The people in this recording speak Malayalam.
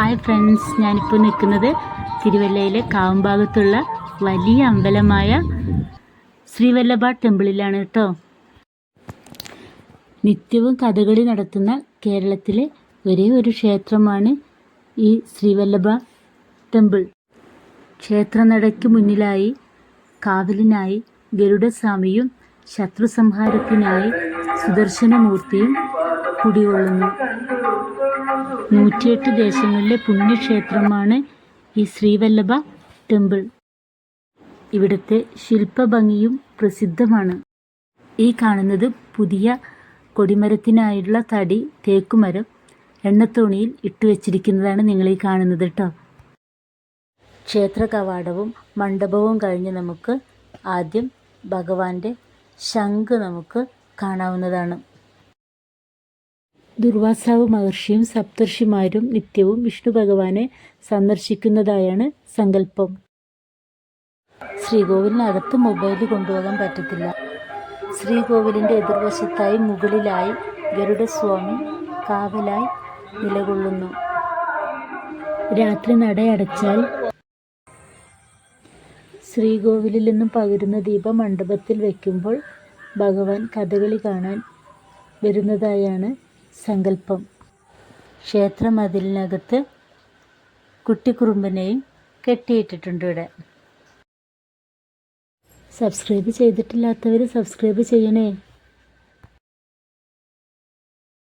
ഹായ് ഫ്രണ്ട്സ് ഞാനിപ്പോൾ നിൽക്കുന്നത് തിരുവല്ലയിലെ കാവുംഭാഗത്തുള്ള വലിയ അമ്പലമായ ശ്രീവല്ലഭ ടെമ്പിളിലാണ് കേട്ടോ. നിത്യവും കഥകളി നടത്തുന്ന കേരളത്തിലെ ഒരേ ഒരു ക്ഷേത്രമാണ് ഈ ശ്രീവല്ലഭ ടെമ്പിൾ. ക്ഷേത്രനടയ്ക്ക് മുന്നിലായി കാവലിനായി ഗരുഡസ്വാമിയും ശത്രു സംഹാരത്തിനായി സുദർശനമൂർത്തിയും കുടികൊള്ളുന്നു. നൂറ്റിയെട്ട് ദേശങ്ങളിലെ പുണ്യക്ഷേത്രമാണ് ഈ ശ്രീവല്ലഭ ടെമ്പിൾ. ഇവിടുത്തെ ശില്പഭംഗിയും പ്രസിദ്ധമാണ്. ഈ കാണുന്നത് പുതിയ കൊടിമരത്തിനായുള്ള തടി തേക്കുമരം എണ്ണത്തോണിയിൽ ഇട്ടുവെച്ചിരിക്കുന്നതാണ് നിങ്ങൾ ഈ കാണുന്നത് കേട്ടോ ക്ഷേത്ര കവാടവും മണ്ഡപവും കഴിഞ്ഞ് നമുക്ക് ആദ്യം ഭഗവാന്റെ ശംഖ് നമുക്ക് കാണാവുന്നതാണ്. ദുർവാസാവ് മഹർഷിയും സപ്തർഷിമാരും നിത്യവും വിഷ്ണു ഭഗവാനെ സന്ദർശിക്കുന്നതായാണ് സങ്കല്പം. ശ്രീകോവിലിനകത്ത് മൊബൈൽ കൊണ്ടുപോകാൻ പറ്റത്തില്ല. ശ്രീകോവിലിന്റെ എതിർവശത്തായി മുകളിലായി ഗരുഡസ്വാമി കാവലായി നിലകൊള്ളുന്നു. രാത്രി നടയടച്ചാൽ ശ്രീകോവിലിൽ നിന്നും പകരുന്ന ദീപം മണ്ഡപത്തിൽ വയ്ക്കുമ്പോൾ ഭഗവാൻ കഥകളി കാണാൻ വരുന്നതായാണ് സങ്കല്പം. ക്ഷേത്രമതിലിനകത്ത് കുട്ടിക്കുറുമ്പിനെയും കെട്ടിയിട്ടിട്ടുണ്ട് ഇവിടെ. സബ്സ്ക്രൈബ് ചെയ്തിട്ടില്ലാത്തവർ സബ്സ്ക്രൈബ് ചെയ്യണേ.